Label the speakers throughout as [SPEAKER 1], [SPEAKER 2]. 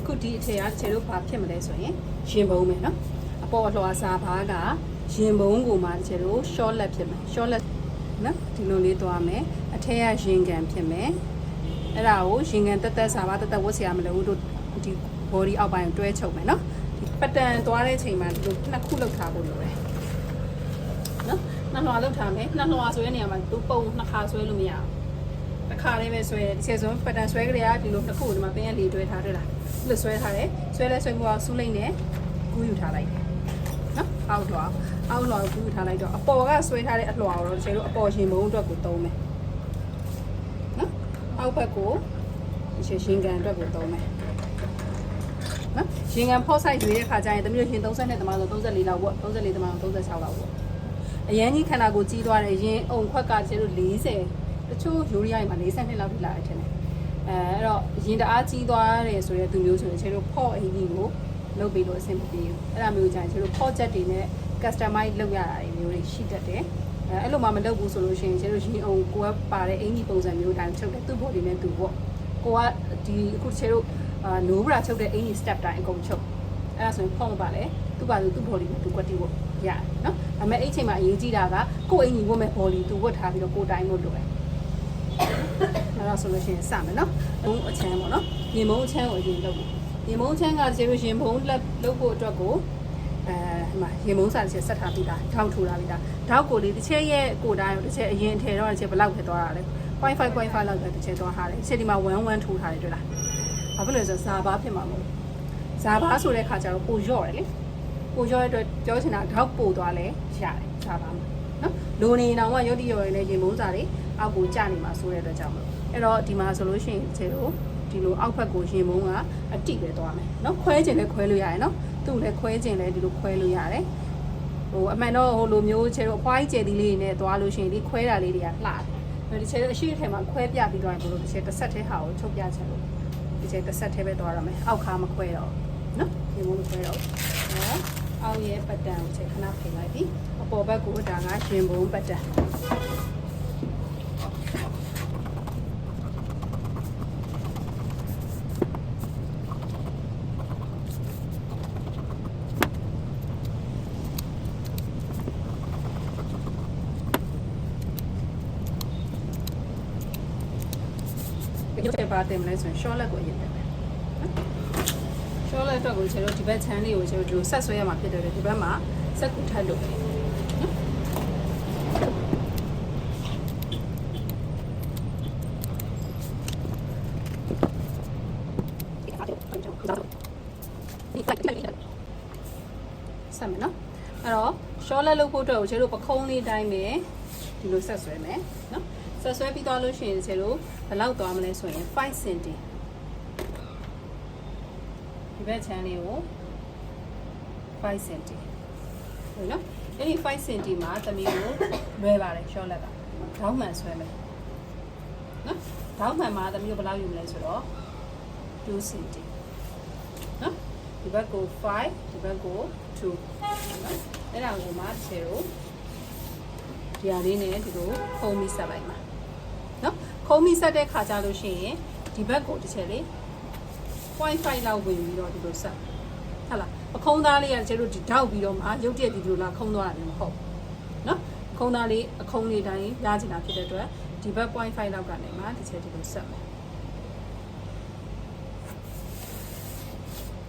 [SPEAKER 1] အခုဒီအထည်ကခြေတို့ဘာဖြစ်မလဲဆိုရင်ရင်ဘုံမယ်နော်အပေါ်အလွှာစာဘာကရင်ဘုံကိုမှခြေတို့ short လက်ဖြစ်မယ် short လက်နော်ဒီလိုလေးသွားမယ်အထက်ကရင်ကန်ဖြစ်မယ်အဲ့ဒါကိုရင်ကန်တက်တက်စာဘာတက်တက်ဝတ်စရာမလိုဘူးတို့ဒီ body အောက်ပိုင်းကိုတွဲချုပ်မယ်နော်ဒီပတန်သွားတဲ့ချိန်မှာဒီလိုနှစ်ခုလောက်ထားဖို့လိုတယ်နော်နှစ်လွှာလောက်ထားမယ်နှစ်လွှာဆိုတဲ့နေရာမှာသူပုံနှစ်ခါဆွဲလို့မရဘူးတစ်ခါလေးပဲဆွဲတယ်ဒီချက်ဆုံးပတန်ဆွဲကြရဒီလိုတစ်ခုဒီမှာပင်ရလေးတွဲထားတွေ့လား ဒီလိုဆွဲထားတယ်ဆွဲလဲဆွဲမှုအောင်စူးလိုက်နဲ့ကူးယူထားလိုက်တယ်နော်အောက်တော့အောက်လွှာကိုကူးယူထားလိုက်တော့အပေါ်ကဆွဲထားတဲ့အလွှာကိုတော့ဒီချက်တို့အပေါ်ရှင်ဘုံအတွက်ကိုသုံးမယ်နော်အောက်ဘက်ကိုဒီချက်ရှင်ကန်အတွက်ကိုသုံးမယ်နော်ရင်ငံဖော့ဆိုင်ရွေးတဲ့ခါကျရင်တမျိုးရင်30နဲ့တမဆို34လောက်ပေါ့34တမဆို36လောက်ပေါ့အရန်ကြီးခန္ဓာကိုကြီးသွားတယ်ရင်အုံခွက်ကကျတို့40တချို့ယူရီးယားမှာ42လောက်ထိလာတယ်ထင်တယ် အဲအဲ့တော့ရင်တအားကြီးသွားတယ်ဆိုတဲ့သူမျိုးဆိုရင်ကျတို့ဖော့အင်ကြီးကိုလုပ်ပြီးလို့အဆင်မပြေဘူးအဲ့ဒါမျိုးကြာရင်ကျတို့ဖော့ချက်တွေနဲ့ customize လုပ်ရတာတွေမျိုးတွေရှိတတ်တယ်အဲအဲ့လိုမှမလုပ်ဘူးဆိုလို့ရှိရင်ကျတို့ရင်အုံကိုကပါတဲ့အင်ကြီးပုံစံမျိုးတိုင်းချုပ်တယ်သူ့ body နဲ့သူပေါ့ကိုကဒီအခုကျတို့အာနိုးဘရာချုပ်တဲ့အင်ကြီး step တိုင်းအကုန်ချုပ်အဲ့ဒါဆိုရင်ဖော့မပါလေသူ့ပါသူ့ body နဲ့သူကွက်တီဖို့ရတယ်နော်ဒါပေမဲ့အဲ့ချိန်မှာအရေးကြီးတာကကိုယ်အင်ကြီးဝတ်မဲ့ body သူဝတ်ထားပြီးတော့ကိုယ်တိုင်းလို့လိုတယ် အဲ့ဒါဆိုလို့ရှိရင်စမယ်နော်ဘုံအချမ်းပေါ့နော်ရင်ဘုံအချမ်းကိုအရင်လုပ်ဖို့ရင်ဘုံအချမ်းကကျေလို့ရင်ဘုံလက်လုပ်ဖို့အတွက်ကိုအဲဟိုမှာရင်ဘုံစာတစ်ချက်ဆက်ထားပြီးသားထောက်ထူထားပြီးသားထောက်ကိုလေးတစ်ချက်ရဲ့ကိုတိုင်းကိုတစ်ချက်အရင်ထည့်တော့တစ်ချက်ဘယ်လောက်ဖြစ်သွားတာလဲ0.5 0.5လောက်ပဲတစ်ချက်သွားထားတယ်တစ်ချက်ဒီမှာ1 1ထိုးထားတယ်တွေ့လားဘာဖြစ်လဲဆိုတော့ဇာဘာဖြစ်မှာမဟုတ်ဇာဘာဆိုတဲ့ခါကျတော့ပိုလျော့တယ်လေပိုလျော့တဲ့အတွက်ပြောချင်တာထောက်ပို့သွားလဲရတယ်ဇာဘာမှာနော်လိုနေတော့ကရုတ်တရော်ရည်နဲ့ရင်ဘုံစာတွေအောက်ကိုကျနေမှာဆိုတဲ့အတွက်ကြောင့်မလို့ အဲ့တော့ဒီမှာဆိုလို့ရှိရင်ခြေလို့ဒီလိုအောက်ဘက်ကိုရင်ဘုံကအတိပဲသွားမယ်နော်ခွဲခြင်းလည်းခွဲလို့ရတယ်နော်သူ့လည်းခွဲခြင်းလည်းဒီလိုခွဲလို့ရတယ်ဟိုအမှန်တော့ဟိုလိုမျိုးခြေလို့အဖွားကြီးကျယ်သီးလေးတွေနဲ့သွားလို့ရှိရင်ဒီခွဲတာလေးတွေကလှတယ်ဒီခြေအရှိထဲမှာခွဲပြပြီးသွားရင်ဘလို့ဒီခြေတစ်ဆက်ထဲဟာကိုချုပ်ပြချင်လို့ဒီခြေတစ်ဆက်ထဲပဲသွားရမယ်အောက်ခါမခွဲတော့နော်ရင်ဘုံမခွဲတော့နော်အောက်ရဲ့ပတ်တန်ကိုခြေခဏဖိလိုက်ပြီအပေါ်ဘက်ကိုဒါကရင်ဘုံပတ်တန် ဒီလိုပါတင်မလဲဆိုရင် short leg ကိုအရင်တက်မယ်နော် short leg အတွက်ကိုကျွန်တော်ဒီဘက် channel လေးကိုကျွန်တော်ဒီလိုဆက်ဆွဲရမှာဖြစ်တယ်ဒီဘက်မှာဆက်ကူထပ်လို့နော်ဆက်မယ်နော်အဲ့တော့ short leg လုပ်ဖို့အတွက်ကိုကျွန်တော်ပခုံးလေးတိုင်းပဲဒီလိုဆက်ဆွဲမယ်နော် ဆက်ဆွဲပြီးသွားလို့ရှိရင်ကျွန်တော်ဘယ်လောက်သွားမလဲဆိုရင်5 cm ဒီဘက်ချမ်းလေးကို5 cm ဟုတ်နော်အဲ့ဒီ5 cm မှာသမီးကိုလွဲပါတယ် short leg ကဒေါင်းမှန်ဆွဲမယ်နော်ဒေါင်းမှန်မှာသမီးကိုဘယ်လောက်ယူမလဲဆိုတော့2 cm နော်ဒီဘက်ကို5ဒီဘက်ကို2နော်အဲ့ဒါကိုမှခြေတို့ဒီဟာလေးနဲ့ဒီလိုခုံးပြီးဆက်လိုက်မှာ နော်ခုံးပြီးဆက်တဲ့ခါကျလို့ရှိရင်ဒီဘက်ကိုတစ်ချက်လေး0.5လောက်ဝင်ပြီးတော့ဒီလိုဆက်ဟုတ်လားအခုံးသားလေးကကျတို့ဒီတောက်ပြီးတော့မှရုပ်တရက်ဒီလိုလာခုံးသွားတာလည်းမဟုတ်ဘူးနော်အခုံးသားလေးအခုံးလေးတိုင်းရချင်တာဖြစ်တဲ့အတွက်ဒီဘက်0.5လောက်ကနေမှတစ်ချက်ဒီလိုဆက်မယ်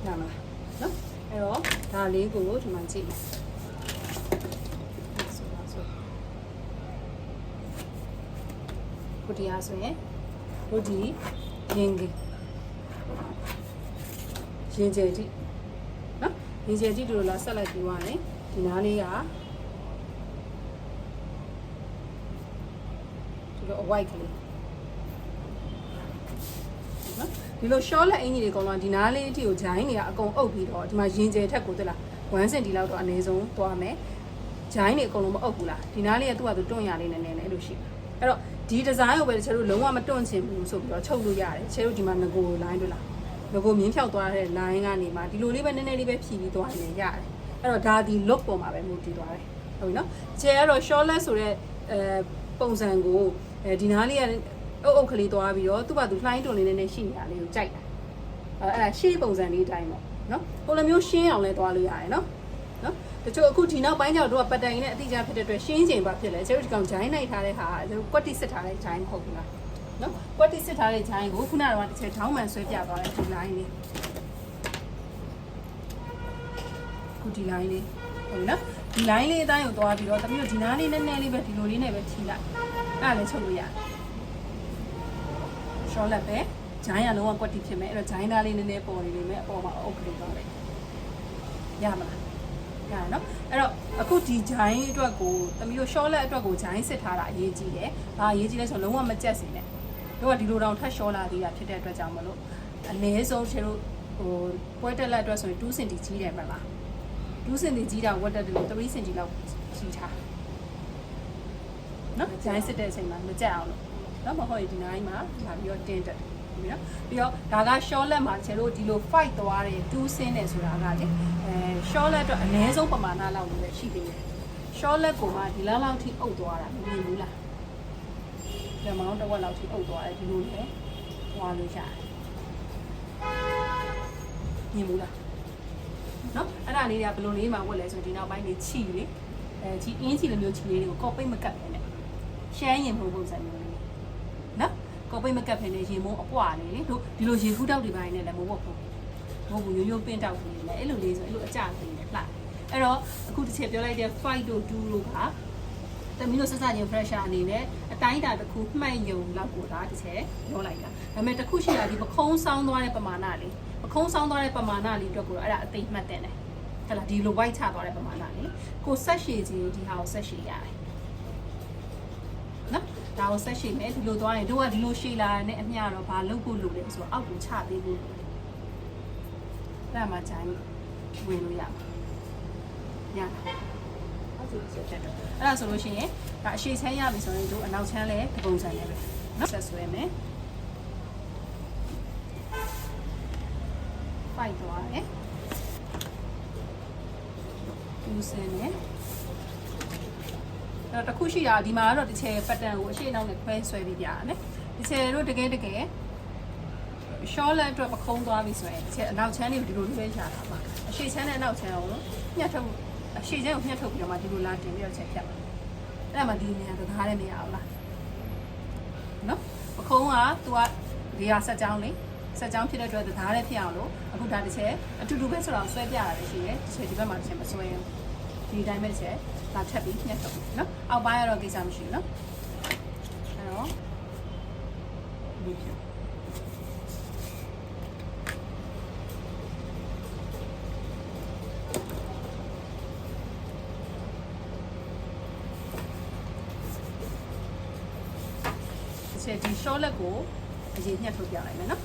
[SPEAKER 1] ရမလားနော်အဲ့တော့ဒါလေးကိုဒီမှာကြည့်မယ်ဆိုပါဆို ကိုတရားဆိုရင်ဘုဒီရင်ကြီးရင်ကျဲတိနော်ရင်ကျဲတိတို့လာဆက်လိုက်ပြီးသွားရင်ဒီနားလေးကဒီလိုအဝိုက်ကလေးနော်ဒီလို short လက်အင်ကြီးတွေအကုန်လုံးဒီနားလေးအထိကိုဂျိုင်းတွေကအကုန်အုပ်ပြီးတော့ဒီမှာရင်ကျယ်ထက်ကိုတက်လာ1စင်တီလောက်တော့အနည်းဆုံးသွားမယ်ဂျိုင်းတွေအကုန်လုံးမအုပ်ဘူးလားဒီနားလေးကသူ့ဟာသူတွန့်ရလေးနည်းနည်းလေးအဲ့လိုရှိ အဲ့တော့ဒီဒီဇိုင်းကိုပဲတချို့တို့လုံးဝမတွန့်ချင်ဘူးဆိုပြီးတော့ချုပ်လို့ရတယ်တချို့တို့ဒီမှာငကို line တွေ့လားငကိုမြင်းဖြောက်သွားတဲ့ line ကနေမှဒီလိုလေးပဲနည်းနည်းလေးပဲဖြီးပြီးသွားရင်လည်းရတယ်အဲ့တော့ဒါဒီ look ပေါ်မှာပဲမူတည်သွားတယ်ဟုတ်ပြီနော်ကျဲကတော့ short leg ဆိုတဲ့အဲပုံစံကိုအဲဒီနားလေးကအုပ်အုပ်ကလေးသွားပြီးတော့သူ့ဘာသူ line တွန်လေးနည်းနည်းရှိနေတာလေးကိုကြိုက်တာအဲ့ဒါရှေ့ပုံစံလေးတိုင်းပေါ့နော်ဟိုလိုမျိုးရှင်းအောင်လဲသွားလို့ရတယ်နော်နော် တချို့အခုဒီနောက်ပိုင်းကျတော့တို့ကပတ်တန်ရင်းနဲ့အတိအကျဖြစ်တဲ့အတွက်ရှင်းချိန်ပါဖြစ်လဲကျတို့ဒီကောင်ဂျိုင်းလိုက်ထားတဲ့ဟာကျတို့ကွက်တိစစ်ထားတဲ့ဂျိုင်းမဟုတ်ဘူးလားနော်ကွက်တိစစ်ထားတဲ့ဂျိုင်းကိုခုနကတော့တစ်ချက်ထောင်းမှန်ဆွဲပြသွားတယ်ဒီ line လေးခုဒီ line လေးဟုတ်နော်ဒီ line လေးအတိုင်းကိုသွားပြီးတော့တမီးတို့ဒီနားလေးနည်းနည်းလေးပဲဒီလိုလေးနဲ့ပဲထိလိုက်အဲ့ဒါလည်းချုပ်လို့ရတယ်ရှော့လက်ပဲဂျိုင်းကလုံးဝကွက်တိဖြစ်မယ်အဲ့တော့ဂျိုင်းသားလေးနည်းနည်းပေါ်နေလိမ့်မယ်အပေါ်မှာအုပ်ကလေးသွားလိုက်ရမလား ရနော်အဲ့တော့အခုဒီဂျိုင်းအတွက်ကိုတမီးတို့ short လက်အတွက်ကိုဂျိုင်းစစ်ထားတာအရေးကြီးတယ်။ဘာအရေးကြီးလဲဆိုတော့လုံးဝမကြက်စေနဲ့။တို့ကဒီလိုတောင်ထပ် short လာသေးတာဖြစ်တဲ့အတွက်ကြောင့်မလို့အနည်းဆုံးချေတို့ဟိုပွဲတက်လက်အတွက်ဆိုရင်2 cm ကြီးတယ်မလား။2 cm ကြီးတာဝတ်တက်တယ်လို့3 cm လောက်ကြီးထား။နော်ဂျိုင်းစစ်တဲ့အချိန်မှာမကြက်အောင်လို့နော်မဟုတ်ရင်ဒီနိုင်မှာလာပြီးတော့တင်းတက် တယ်ပြီးတော့ပြီးတော့ဒါက short လက်မှာကျတို့ဒီလို fight သွားတယ်2ဆင်းတယ်ဆိုတာကလေအဲ short လက်အတွက်အနည်းဆုံးပမာဏလောက်လို့ပဲရှိသေးတယ် short လက်ကိုမှဒီလောက်လောက်ထိအုပ်သွားတာမမြင်ဘူးလားညမောင်းတစ်ဝက်လောက်ထိအုပ်သွားတယ်ဒီလိုလေဟွာလို့ရတယ်မြင်ဘူးလားနော်အဲ့ဒါလေးတွေကဘယ်လိုလေးမှဝက်လဲဆိုဒီနောက်ပိုင်းနေချီလေအဲချီအင်းချီလိုမျိုးချီလေးတွေကိုကော့ပိတ်မကတ်ပဲနဲ့ရှမ်းရင်ပုံပုံစံမျိုးလေးနော် ကော့ပိတ်မကတ်ဖ ೇನೆ ရေမိုးအပွားလေးလေတို့ဒီလိုရေကူးတောက်တွေပိုင်းနဲ့လည်းမဟုတ်ဘူးမဟုတ်ဘူးရိုးရိုးပင်းတောက်တွေနဲ့အဲ့လိုလေးဆိုအဲ့လိုအကြလေးနဲ့လှအဲ့တော့အခုတစ်ချက်ပြောလိုက်တဲ့5တို့2တို့ကတမီးတို့ဆက်စချင်း pressure အနေနဲ့အတိုင်းအတာတစ်ခုမှတ်ယုံလောက်ကိုဒါတစ်ချက်ပြောလိုက်တာဒါပေမဲ့တစ်ခုရှိတာဒီပခုံးဆောင်းသွားတဲ့ပမာဏလေးပခုံးဆောင်းသွားတဲ့ပမာဏလေးအတွက်ကိုတော့အဲ့ဒါအသိမှတ်တဲ့တယ်ဟဲ့လားဒီလို white ချသွားတဲ့ပမာဏလေးကိုဆက်ရှည်ခြင်းဒီဟာကိုဆက်ရှည်ရတယ်နော် ဒါကိုဆက်ရှည်မယ်ဒီလိုသွားရင်တို့ကဒီလိုရှည်လာတဲ့အမျှတော့ဘာလုပ်ဖို့လိုလဲဆိုတော့အောက်ကိုချပေးဖို့လိုတယ်အဲ့ဒါမှဂျိုင်းဝင်လို့ရမှာညအဲ့ဒါဆိုချက်တော့အဲ့ဒါဆိုလို့ရှိရင်ဒါအရှိချမ်းရပြီဆိုရင်တို့အနောက်ချမ်းလည်းဒီပုံစံနဲ့ပဲနော်ဆက်ဆွဲမယ်ပိုက်သွားတယ်သူစင်းနဲ့အဲ့ တော့တစ်ခုရှိတာဒီမှာကတော့တစ်ချယ်ပတ်တန်ကိုအရှိအနောက်နဲ့ခွဲဆွဲပြီးပြရတယ်တစ်ချယ်တို့တကယ်တကယ် short လက်အတွက်ပခုံးသွားပြီဆိုရင်တစ်ချက်အနောက်ချမ်းလေးကိုဒီလိုလေးရှာတာပါအရှိချမ်းနဲ့အနောက်ချမ်းကိုညှက်ထုတ်အရှိချမ်းကိုညှက်ထုတ်ပြီးတော့မှဒီလိုလာတင်ပြီးတော့ချက်ဖြတ်အဲ့ဒါမှဒီနေရာကကားလည်းမရအောင်လားနော်ပခုံးက तू ကဒီဟာဆက်ကြောင်းလေးဆက်ကြောင်းဖြစ်တဲ့အတွက်ဒါလည်းဖြစ်အောင်လို့အခုဒါတစ်ချက်အတူတူပဲဆိုတော့ဆွဲပြရတယ်ရှိတယ်တစ်ချက်ဒီဘက်မှာတစ်ချက်မဆွဲဘူး ဒီတိုင်းပဲတစ်ချက်ဒါထပ်ပြီးညှက်ထုတ်နော်အောက်ပိုင်းကတော့ကိစ္စမရှိဘူးနော်အဲ့တော့ဒီဖြစ်တစ်ချက်ဒီ short လက်ကိုအရင်ညှက်ထုတ်ပြလိုက်မယ်နော်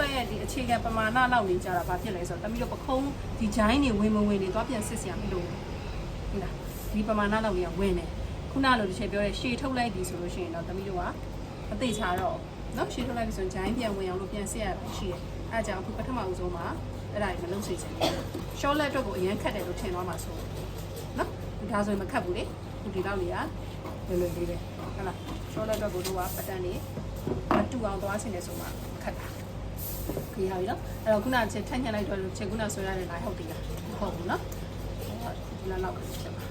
[SPEAKER 1] လက်ရဲ့ဒီအခြေခံပမာဏလောက်နေကြတာဘာဖြစ်လဲဆိုတော့တမီးတို့ပခုံးဒီဂျိုင်းတွေဝင်မဝင်တွေသွားပြန်စစ်စရာမလိုဘူးဟုတ်လားဒီပမာဏလောက်ကြီးကဝင်တယ်ခုနလိုတစ်ချက်ပြောရဲရှည်ထုတ်လိုက်ပြီဆိုလို့ရှိရင်တော့တမီးတို့ကအသေးချာတော့နော်ရှည်ထုတ်လိုက်ပြီဆိုရင်ဂျိုင်းပြန်ဝင်အောင်လို့ပြန်စစ်ရတာရှိတယ်အဲဒါကြောင့်အခုပထမဦးဆုံးမှာအဲ့ဒါကြီးမလုပ်စေချင်ဘူး short လက်အတွက်ကိုအရင်ခတ်တယ်လို့ထင်သွားမှာဆိုနော်ဒါဆိုရင်မခတ်ဘူးလေဒီဒီလောက်လေးကလွယ်လွယ်လေးပဲဟုတ်လား short လက်အတွက်ကိုတို့ကပတ်တန်နေမတူအောင်သွားချင်တယ်ဆိုမှခတ်တာ ခေးရပြီနော်အဲ့တော့ခုနကချက်ထက်ညှက်လိုက်တော့ချက်ခုနဆွဲရတဲ့ line ဟုတ်ပြီလားမဟုတ်ဘူးနော်ဒီလောက်လောက်ခတ်ချက်ပါ